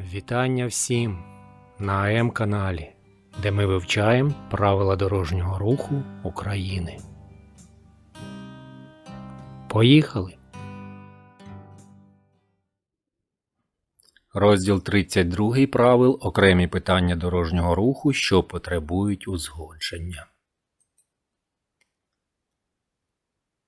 Вітання всім на АМ каналі, де ми вивчаємо правила дорожнього руху України. Поїхали! Розділ 32 правил окремі питання дорожнього руху, що потребують узгодження.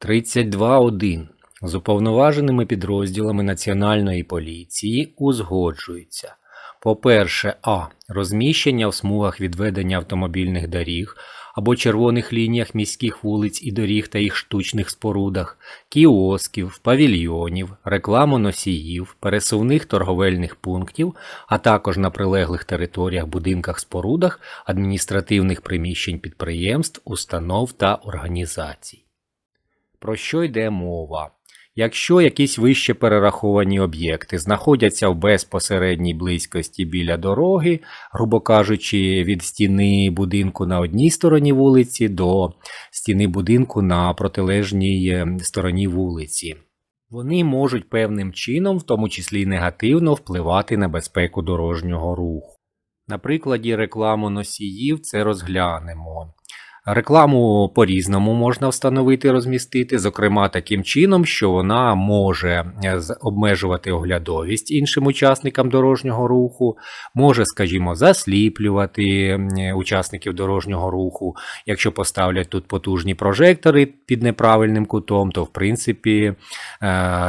32.1. З уповноваженими підрозділами Національної поліції узгоджуються. По-перше, а. Розміщення в смугах відведення автомобільних доріг або червоних лініях міських вулиць і доріг та їх штучних спорудах, кіосків, павільйонів, рекламоносіїв, пересувних торговельних пунктів, а також на прилеглих територіях, будинках, спорудах, адміністративних приміщень підприємств, установ та організацій. Про що йде мова? Якщо якісь вище перераховані об'єкти знаходяться в безпосередній близькості біля дороги, грубо кажучи, від стіни будинку на одній стороні вулиці до стіни будинку на протилежній е, стороні вулиці, вони можуть певним чином, в тому числі негативно, впливати на безпеку дорожнього руху. На прикладі рекламу носіїв це розглянемо. Рекламу по-різному можна встановити розмістити, зокрема таким чином, що вона може е, обмежувати оглядовість іншим учасникам дорожнього руху, може, скажімо, засліплювати учасників дорожнього руху. Якщо поставлять тут потужні прожектори під неправильним кутом, то в принципі е,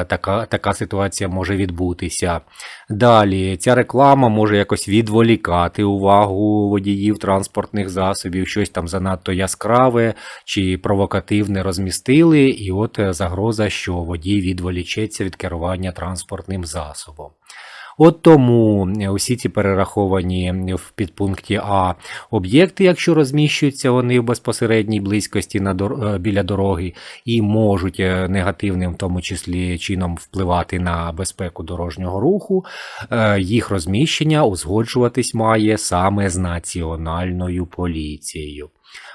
така, така ситуація може відбутися. Далі ця реклама може якось відволікати увагу водіїв транспортних засобів, щось там занадто яскраве чи провокативне розмістили, і от е, загроза, що водій відволічеться від керування транспортним засобом. От тому е, усі ці перераховані в підпункті А об'єкти, якщо розміщуються вони в безпосередній близькості на дор- е, біля дороги, і можуть е, негативним, в тому числі чином впливати на безпеку дорожнього руху, їх розміщення узгоджуватись має саме з національною поліцією.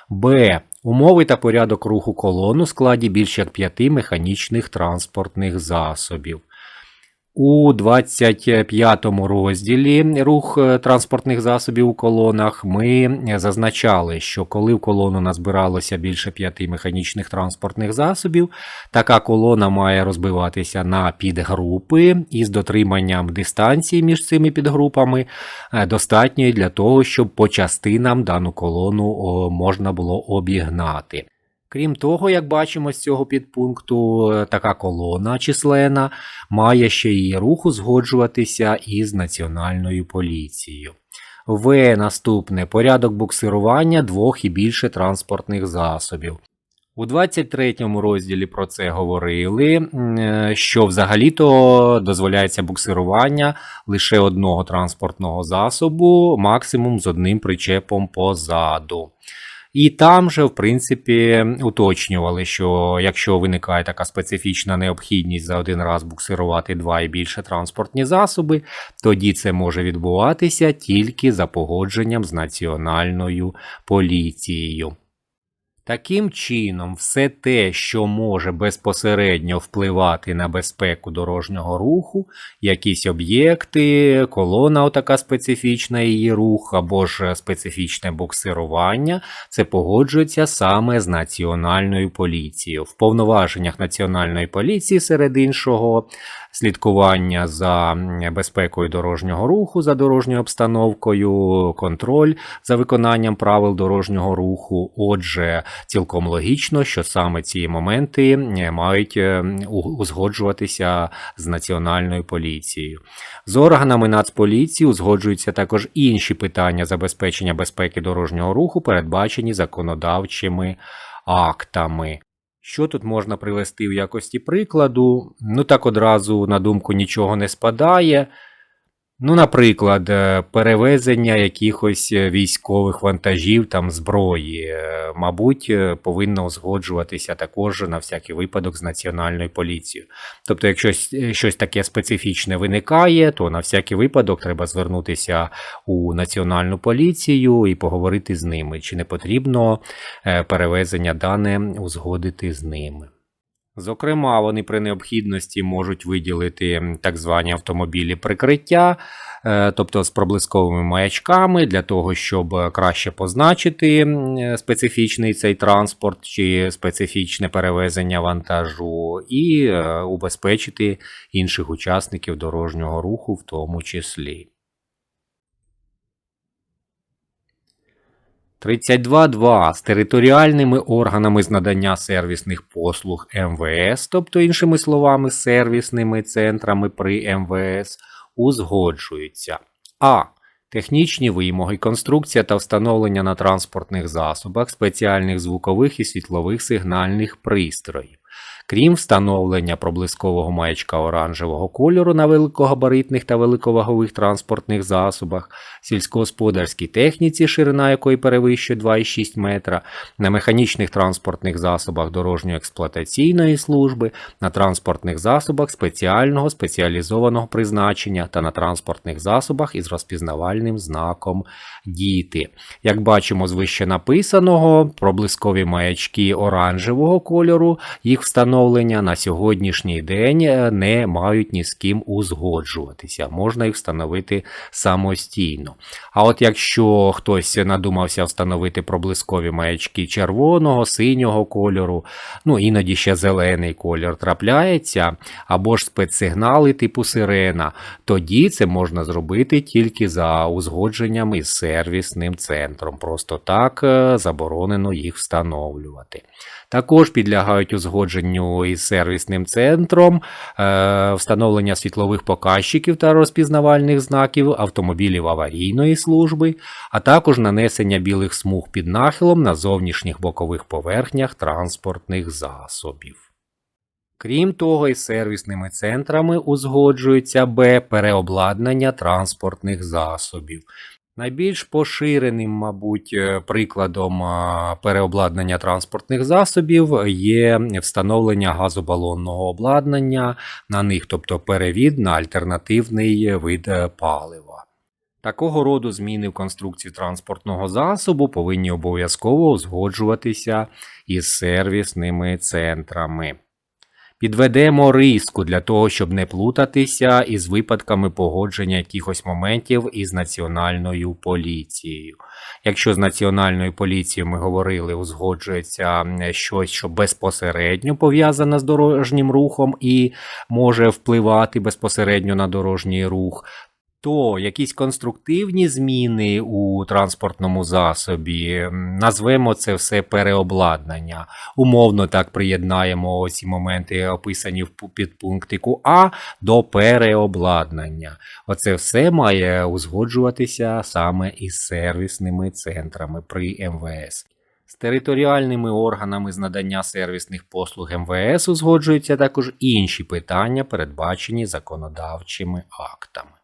Б. Умови та порядок руху колон у складі більш як п'яти механічних транспортних засобів. У 25 розділі рух е, транспортних засобів у колонах ми зазначали, що коли в колону назбиралося більше п'яти механічних транспортних засобів, така колона має розбиватися на підгрупи із дотриманням дистанції між цими підгрупами, е, достатньої для того, щоб по частинам дану колону можна було обігнати. Крім того, як бачимо з цього підпункту, е, така колона численна має ще й рух узгоджуватися із Національною поліцією. В. Наступне порядок буксирування двох і більше транспортних засобів. У 23 розділі про це говорили, е, що взагалі-то дозволяється буксирування лише одного транспортного засобу, максимум з одним причепом позаду. І там же, в принципі, уточнювали, що якщо виникає така специфічна необхідність за один раз буксирувати два і більше транспортні засоби, тоді це може відбуватися тільки за погодженням з Національною поліцією. Таким чином, все те, що може безпосередньо впливати на безпеку дорожнього руху, якісь об'єкти, колона отака специфічна її рух, або ж специфічне буксирування, це погоджується саме з Національною поліцією. В повноваженнях Національної поліції, серед іншого, слідкування за безпекою дорожнього руху, за дорожньою обстановкою, контроль за виконанням правил дорожнього руху. Отже, цілком логічно, що саме ці моменти мають е, узгоджуватися з Національною поліцією. З органами Нацполіції узгоджуються також інші питання забезпечення безпеки дорожнього руху, передбачені законодавчими актами. Що тут можна привести в якості прикладу? Ну так одразу на думку нічого не спадає. Ну, наприклад, е, перевезення якихось е, військових вантажів там зброї, е, мабуть, повинно узгоджуватися також на всякий випадок з національною поліцією. Тобто, якщо щось, таке специфічне виникає, то на всякий випадок треба звернутися у національну поліцію і поговорити з ними, чи не потрібно перевезення дане узгодити з ними. Зокрема, вони при необхідності можуть виділити так звані автомобілі прикриття, е, тобто з проблисковими маячками, для того, щоб краще позначити специфічний цей транспорт чи специфічне перевезення вантажу, і е, убезпечити інших учасників дорожнього руху в тому числі. 32.2 з територіальними органами з надання сервісних послуг МВС, тобто іншими словами, сервісними центрами при МВС, узгоджуються. А. Технічні вимоги, конструкція та встановлення на транспортних засобах спеціальних звукових і світлових сигнальних пристроїв. Крім встановлення проблискового маячка оранжевого кольору на великогабаритних та великовагових транспортних засобах, сільськогосподарській техніці, ширина якої перевищує 2,6 метра, на механічних транспортних засобах дорожньо-експлуатаційної служби, на транспортних засобах спеціального спеціалізованого призначення та на транспортних засобах із розпізнавальним знаком діти. Як бачимо з вище написаного, проблискові маячки оранжевого кольору, їх встановлення на сьогоднішній день е, не мають ні з ким узгоджуватися. Можна їх встановити самостійно. А от якщо хтось надумався встановити проблискові маячки червоного, синього кольору, ну іноді ще зелений кольор трапляється, або ж спецсигнали типу сирена, тоді це можна зробити тільки за узгодженням із сервісним центром. Просто так е, заборонено їх встановлювати. Також підлягають узгодженню із сервісним центром, е, встановлення світлових показчиків та розпізнавальних знаків автомобілів аварійної служби, а також нанесення білих смуг під нахилом на зовнішніх бокових поверхнях транспортних засобів. Крім того, із сервісними центрами узгоджується Б переобладнання транспортних засобів. Найбільш поширеним, мабуть, е, прикладом переобладнання транспортних засобів є встановлення газобалонного обладнання на них, тобто перевід на альтернативний вид е, палива. Такого роду зміни в конструкції транспортного засобу повинні обов'язково узгоджуватися із сервісними центрами. Підведемо риску для того, щоб не плутатися із випадками погодження якихось моментів із національною поліцією. Якщо з національною поліцією ми говорили, узгоджується щось, що безпосередньо пов'язане з дорожнім рухом і може впливати безпосередньо на дорожній рух. То якісь конструктивні зміни у транспортному засобі, назвемо це все переобладнання. Умовно так приєднаємо ці моменти, описані в підпунктику А до переобладнання. Оце все має узгоджуватися саме із сервісними центрами при МВС. З територіальними органами з надання сервісних послуг МВС узгоджуються також інші питання, передбачені законодавчими актами.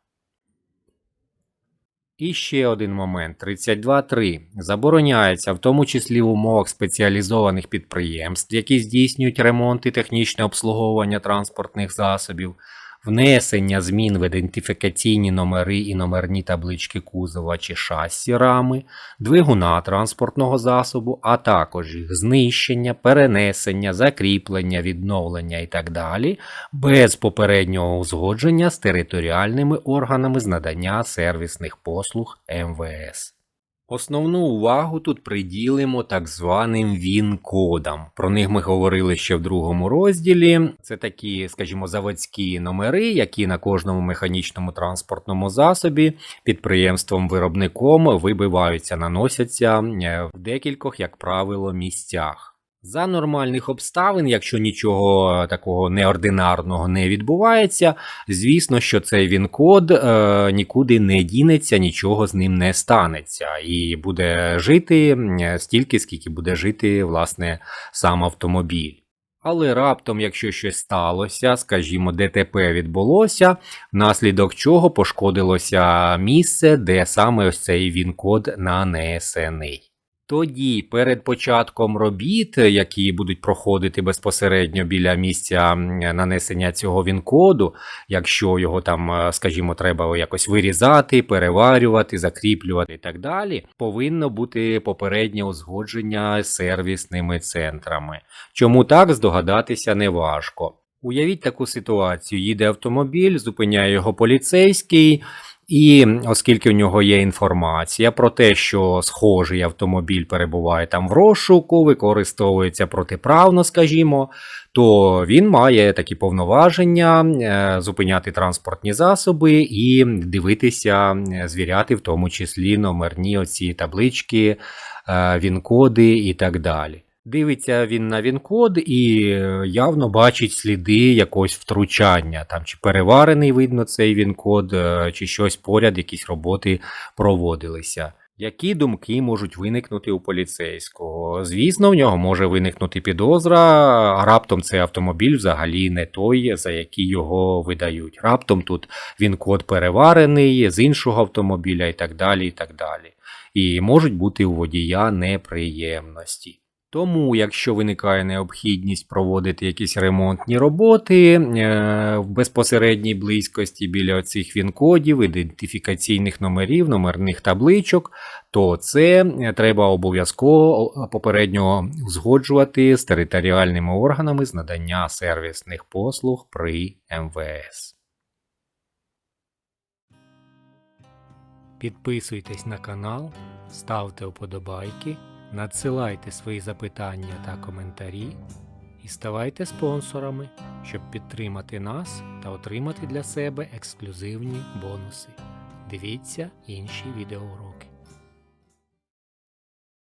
І ще один момент 32.3. Забороняється, в тому числі в умовах спеціалізованих підприємств, які здійснюють ремонт і технічне обслуговування транспортних засобів, внесення змін в ідентифікаційні номери і номерні таблички кузова чи шасі рами, двигуна транспортного засобу, а також їх знищення, перенесення, закріплення, відновлення і так далі, без попереднього узгодження з територіальними органами з надання сервісних послуг МВС. Основну увагу тут приділимо так званим ВІН-кодам. Про них ми говорили ще в другому розділі. Це такі, скажімо, заводські номери, які на кожному механічному транспортному засобі підприємством-виробником вибиваються, наносяться е, в декількох, як правило, місцях. За нормальних обставин, якщо нічого такого неординарного не відбувається, звісно, що цей він-код е, нікуди не дінеться, нічого з ним не станеться, і буде жити стільки, скільки буде жити власне сам автомобіль. Але раптом, якщо щось сталося, скажімо, ДТП відбулося, внаслідок чого пошкодилося місце, де саме ось цей він-код нанесений. Тоді, перед початком робіт, які будуть проходити безпосередньо біля місця нанесення цього він-коду, якщо його там, е, скажімо, треба якось вирізати, переварювати, закріплювати і так далі, повинно бути попереднє узгодження з сервісними центрами. Чому так здогадатися неважко. Уявіть таку ситуацію: їде автомобіль, зупиняє його поліцейський. І оскільки у нього є інформація про те, що схожий автомобіль перебуває там в розшуку, використовується протиправно, скажімо, то він має такі повноваження е, зупиняти транспортні засоби і дивитися, е, звіряти в тому числі номерні оці таблички, е, він-коди і так далі. Дивиться він на він-код і е, явно бачить сліди якогось втручання, там чи переварений видно цей він-код, е, чи щось поряд, якісь роботи проводилися. Які думки можуть виникнути у поліцейського? Звісно, в нього може виникнути підозра, а раптом цей автомобіль взагалі не той, за який його видають. Раптом тут він код переварений з іншого автомобіля і так далі. І так далі. І можуть бути у водія неприємності. Тому, якщо виникає необхідність проводити якісь ремонтні роботи е, в безпосередній близькості біля цих він-кодів, ідентифікаційних номерів, номерних табличок, то це е, треба обов'язково попередньо узгоджувати з територіальними органами з надання сервісних послуг при МВС. Підписуйтесь на канал, ставте вподобайки, надсилайте свої запитання та коментарі і ставайте спонсорами, щоб підтримати нас та отримати для себе ексклюзивні бонуси. Дивіться інші відеоуроки.